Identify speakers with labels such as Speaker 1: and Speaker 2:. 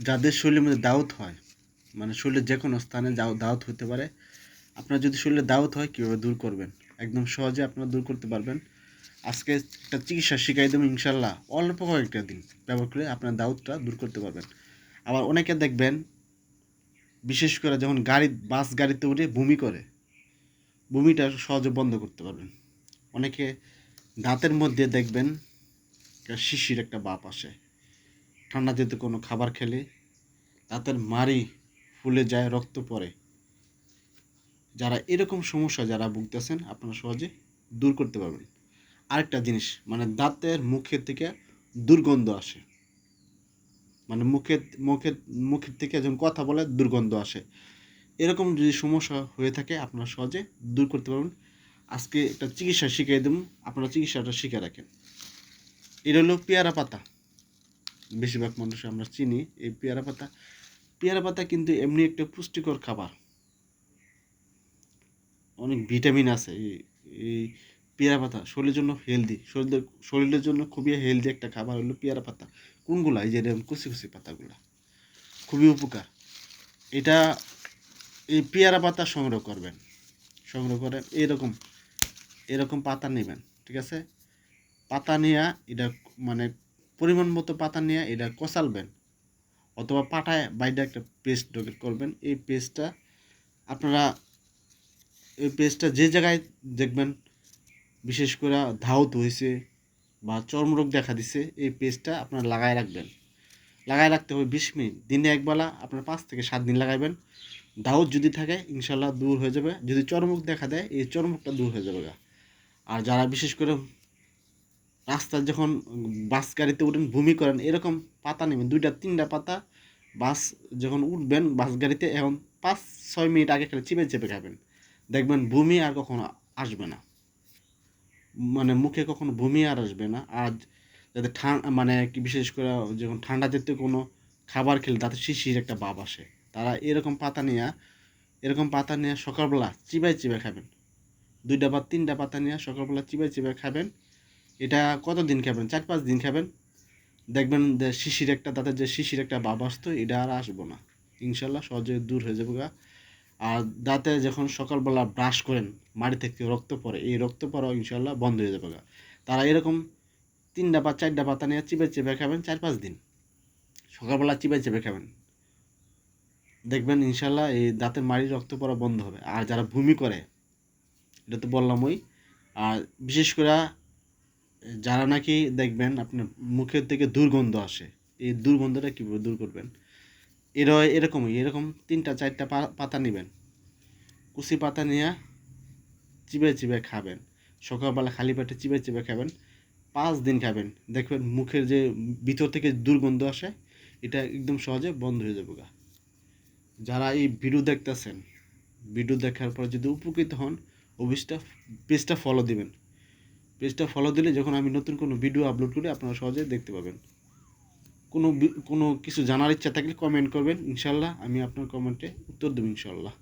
Speaker 1: যাদের শরীরের মধ্যে দাউত হয় মানে শরীরের যে কোনো স্থানে দাউ- দাউত হতে পারে, আপনার যদি শরীরে দাউত হয়, কীভাবে দূর করবেন? একদম সহজে আপনারা দূর করতে পারবেন। আজকে একটা চিকিৎসা শিখাই দেবো, ইনশাল্লাহ, অল্প কয়েকটা দিন ব্যবহার করে আপনার দাউতটা দূর করতে পারবেন। আবার অনেকে দেখবেন, বিশেষ করে যখন গাড়ি, বাস গাড়িতে উঠে বমি করে, বমিটা সহজে বন্ধ করতে পারবেন। অনেকে দাঁতের মধ্যে দেখবেন, শিশির একটা বাপ আসে। ঠান্ডা যেতে কোনো খাবার খেলে দাঁতের মাড়ি ফুলে যায়, রক্ত পড়ে। যারা এরকম সমস্যা যারা ভুগতেছেন, আপনারা সহজে দূর করতে পারবেন। আরেকটা জিনিস মানে দাঁতের মুখের থেকে দুর্গন্ধ আসে। মানে মুখের মুখের মুখের থেকে যখন কথা বলে, দুর্গন্ধ আসে। এরকম যদি সমস্যা হয়ে থাকে, আপনারা সহজে দূর করতে পারবেন। আজকে একটা চিকিৎসা শিখিয়ে দেবো, আপনারা চিকিৎসাটা শিখে রাখেন। এটা হলো পেয়ারা পাতা। বেশিরভাগ মানুষ আমরা চিনি, এই পেয়ারা পাতা। পেয়ারা পাতা কিন্তু এমনি একটা পুষ্টিকর খাবার। অনেক ভিটামিন আছে। এই পেয়ারা পাতা শরীরের জন্য হেলদি শরীরের শরীরের জন্য খুবই হেলদি একটা খাবার হলো পেয়ারা পাতা। কোনগুলা? এই যে কুচি কুচি পাতাগুলা। খুবই উপকার। এটা এই পেয়ারা পাতা সংগ্রহ করবেন। সংগ্রহ করে এরকম এরকম পাতা নেবেন। ঠিক আছে? পাতা নিয়ে, এটা মানে পরিমাণ মতো পাতা নিয়ে এটা কষালবেন অথবা পাটায় বাইরে একটা পেস্ট করবেন। এই পেস্টটা আপনারা, এই পেস্টটা যে জায়গায় দেখবেন, বিশেষ করে ধাউত হয়েছে বা চর্মরোগ দেখা দিছে, এই পেস্টটা আপনারা লাগায় রাখবেন। লাগায় রাখতে হবে বিশ মিনিট। দিনে একবেলা আপনার পাঁচ থেকে সাত দিন লাগাইবেন। দাউদ যদি থাকে ইনশাল্লাহ দূর হয়ে যাবে। যদি চর্মরোগ দেখা দেয়, এই চর্মরোগটা দূর হয়ে যাবে। আর যারা বিশেষ করে রাস্তায় যখন বাস গাড়িতে উঠেন, ভূমি করেন, এরকম পাতা নেবেন দুইটা, তিনটা পাতা, বাস যখন উঠবেন বাস গাড়িতে, এখন পাঁচ, ছয় মিনিট আগে খেলে চিপে চেপে খাবেন। দেখবেন ভূমি আর কখনো আসবে না। মানে মুখে কখনো ভূমি আর আসবে না। আর যাতে ঠান্ডা মানে কি বিশেষ করে যখন ঠান্ডা জাতীয় কোনো খাবার খেলে, তাতে শিশির একটা ভাব আসে। তারা এরকম পাতা নিয়ে, এরকম পাতা নিয়ে সকালবেলা চিবাই চিবাই খাবেন। দুইটা বা তিনটা পাতা নিয়ে সকালবেলা চিবাই চিবাই খাবেন। এটা কতদিন খাবেন চার পাঁচ দিন খাবেন দেখবেন যে শিশির একটা দাঁতের যে শিশির একটা ভাব আসতো, এটা আর আসব না। ইনশাল্লাহ সহজে দূর হয়ে যাবে গা। আর দাঁতে যখন সকালবেলা ব্রাশ করেন, মাড়ি থেকে রক্ত পড়ে, এই রক্ত পড়াও ইনশাল্লাহ বন্ধ হয়ে যাবে গা। তারা এরকম তিনটা বা চারটা পাতা নিয়ে চিপে চেপে খাবেন চার পাঁচ দিন। সকালবেলা চিপে চেপে খাবেন। দেখবেন ইনশাল্লাহ এই দাঁতের মাড়ি রক্ত পড়া বন্ধ হবে। আর যারা ভূমি করে, এটা তো বললাম ওই আর বিশেষ করে যারা নাকি দেখবেন আপনার মুখের থেকে দুর্গন্ধ আসে, এই দুর্গন্ধটা কীভাবে দূর করবেন? এর এরকমই, এরকম তিনটা, চারটা পাতা নেবেন। কুচি পাতা নিয়ে চিবে চিবে খাবেন। সকালবেলা খালি পেটে চিবে চিবে খাবেন। পাঁচ দিন খাবেন। দেখবেন মুখের যে ভিতর থেকে দুর্গন্ধ আসে, এটা একদম সহজে বন্ধ হয়ে যাবে গা। যারা এই ভিডিও দেখতেছেন, ভিডিও দেখার পর যদি উপকৃত হন অবশ্যই পেজটা ফলো দিবেন। পেজটা ফলো দিলে যখন আমি নতুন কোনো ভিডিও আপলোড করি, আপনারা সহজে দেখতে পাবেন। কোনো কোনো কিছু জানার ইচ্ছা থাকলে কমেন্ট করবেন, ইনশাল্লাহ। আমি আপনার কমেন্টে উত্তর দেবো, ইনশাল্লাহ।